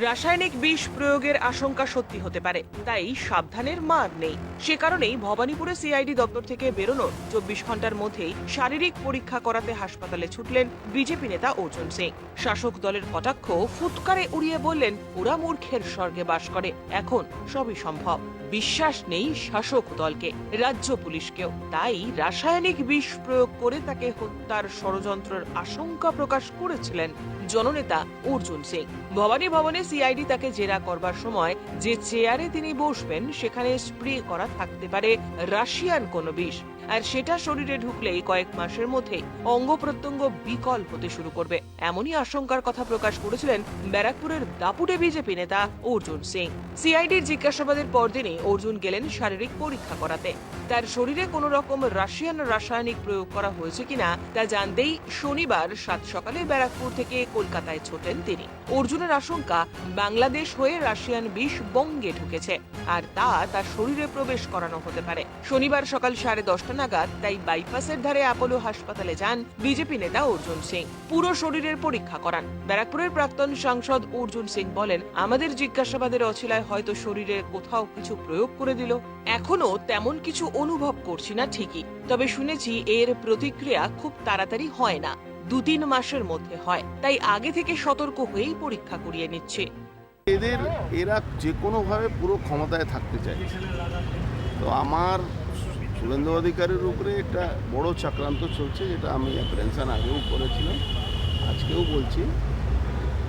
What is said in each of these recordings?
রাসায়নিক বিষ প্রয়োগের আশঙ্কা সত্যি হতে পারে, তাই সাবধানের মার নেই। সে কারণেই ভবানীপুরে সিআইডি দপ্তর থেকে বেরোনোর চব্বিশ ঘণ্টার মধ্যেই শারীরিক পরীক্ষা করাতে হাসপাতালে ছুটলেন বিজেপি নেতা অর্জুন সিং। শাসক দলের কটাক্ষ ফুৎকারে উড়িয়ে বললেন, ওরা মূর্খের স্বর্গে বাস করে, এখন সবই সম্ভব। বিশ্বাস নেই শাসক দলকে, রাজ্য পুলিশকেও। তাই রাসায়নিক বিষ প্রয়োগ করে তাকে হত্যার ষড়যন্ত্রের আশঙ্কা প্রকাশ করেছিলেন জননেতা অর্জুন সিং। ভবানী ভবনে সিআইডি তাকে জেরা করবার সময় যে চেয়ারে তিনি বসবেন, সেখানে স্প্রে করা থাকতে পারে রাশিয়ান কোনো বিষ। আর সেটা শরীরে ঢুকলেই কয়েক মাসের মধ্যে অঙ্গ প্রত্যঙ্গ বিকল হতে শুরু করবে। এমনই আশঙ্কার কথা প্রকাশ করেছিলেন ব্যারাকপুরের দাপুটে বিজেপি নেতা অর্জুন সিং। সিআইডির জিজ্ঞাসাবাদের পরদিনই অর্জুন গেলেন শারীরিক পরীক্ষা করাতে। তার শরীরে কোনো রকম রাশিয়ান রাসায়নিক প্রয়োগ করা হয়েছে কিনা তা জানতেই শনিবার সাত সকালে ব্যারাকপুর থেকে কলকাতায় ছোটেন তিনি। অর্জুনের আশঙ্কা, বাংলাদেশ হয়ে রাশিয়ান বিষ বঙ্গে ঢুকেছে, আর তা তার শরীরে প্রবেশ করানো হতে পারে। শনিবার সকাল সাড়ে দশটা নাগাদ তাই বাইপাসের ধারে অ্যাপোলো হাসপাতালে যান বিজেপি নেতা অর্জুন সিং। পুরো শরীরের পরীক্ষা করান। ব্যারাকপুরের প্রাক্তন সাংসদ অর্জুন সিং বলেন, আমাদের জিজ্ঞাসাবাদের অছিলায় হয়তো শরীরে কোথাও কিছু প্রয়োগ করে দিল। এখনও তেমন কিছু অনুভব করছি না ঠিকই। তবে শুনেছি এর প্রতিক্রিয়া খুব তাড়াতাড়ি হয় না। দু তিন মাসের মধ্যে হয়। তাই আগে থেকে সতর্ক হয়েই পরীক্ষা করিয়ে নিচ্ছে। এদের, এরা যে কোনোভাবে পুরো ক্ষমতায় থাকতে চায় তো আমার শুভেন্দু অধিকারীর উপরে একটা বড় চক্রান্ত চলছে, যেটা আমি অ্যাপ্রেনশন আগেও করেছিলাম, আজকেও বলছি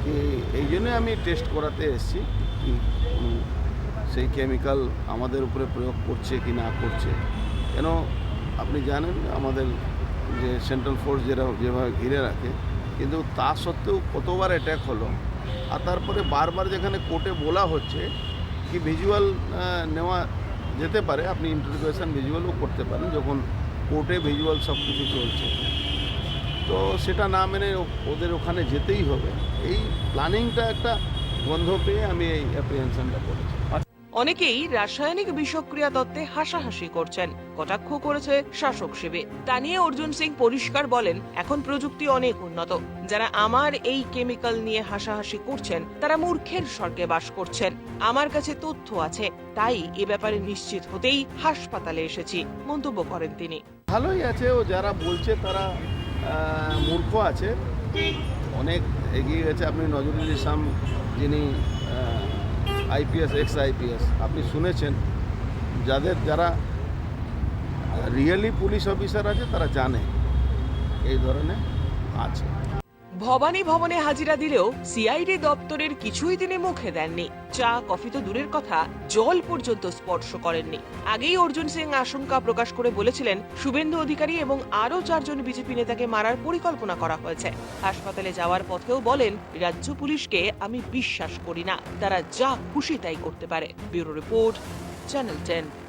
যে এই জন্যে আমি টেস্ট করাতে এসেছি কি সেই কেমিক্যাল আমাদের উপরে প্রয়োগ করছে কি না করছে। কেন আপনি জানেন আমাদের যে সেন্ট্রাল ফোর্স যেটা যেভাবে ঘিরে রাখে, কিন্তু তা সত্ত্বেও কতবার অ্যাট্যাক হলো, আর তারপরে বারবার যেখানে কোর্টে বলা হচ্ছে, কি ভিজুয়াল নেওয়া যেতে পারে, আপনি ইন্টারভিউশন ভিজুয়ালও করতে পারেন, যখন কোর্টে ভিজুয়াল সব কিছু চলছে। তো সেটা না মেনে ওদের ওখানে যেতেই হবে। এই প্ল্যানিংটা একটা গন্ধ পেয়ে আমি এই অ্যাপ্রিহেনশনটা করেছি। অনেকেই রাসায়নিক বিষক্রিয়া তত্ত্বে হাসাহাসি করছেন। কটাক্ষ করেছে শাসক শিবে তা নিয়ে অর্জুন সিং পরিষ্কার বলেন, এখন প্রযুক্তি অনেক উন্নত। যারা আমার এই কেমিক্যাল নিয়ে হাসাহাসি করছেন, তারা মূর্খের স্বর্গে বাস করছেন। আমার কাছে তথ্য আছে, তাই এ ব্যাপারে নিশ্চিত হতেই হাসপাতালে এসেছি, মন্তব্য করেন তিনি। ভালোই আছে, ও যারা বলছে তারা মূর্খ আছে। অনেক এগিয়ে গেছে, আপনি নজরুল ইসলাম যিনি আইপিএস এক্স আইপিএস আপনি শুনেছেন যাদের যারা রিয়েলি পুলিশ অফিসার আছে তারা জানে এই ধরনের আছে ভবানী ভবনে হাজিরা দিলেও সিআইডি দপ্তরের কিছুই তিনি মুখে দেননি। চা, কফি তো দূরের কথা, জল পর্যন্ত স্পর্শ করেননি। আগেই অর্জুন সিং আশঙ্কা প্রকাশ করে বলেছিলেন, শুভেন্দু অধিকারী এবং আরও চারজন বিজেপি নেতাকে মারার পরিকল্পনা করা হয়েছে। হাসপাতালে যাওয়ার পথেও বলেন, রাজ্য পুলিশকে আমি বিশ্বাস করি না। তারা যা খুশি তাই করতে পারে। Bureau report, channel ten.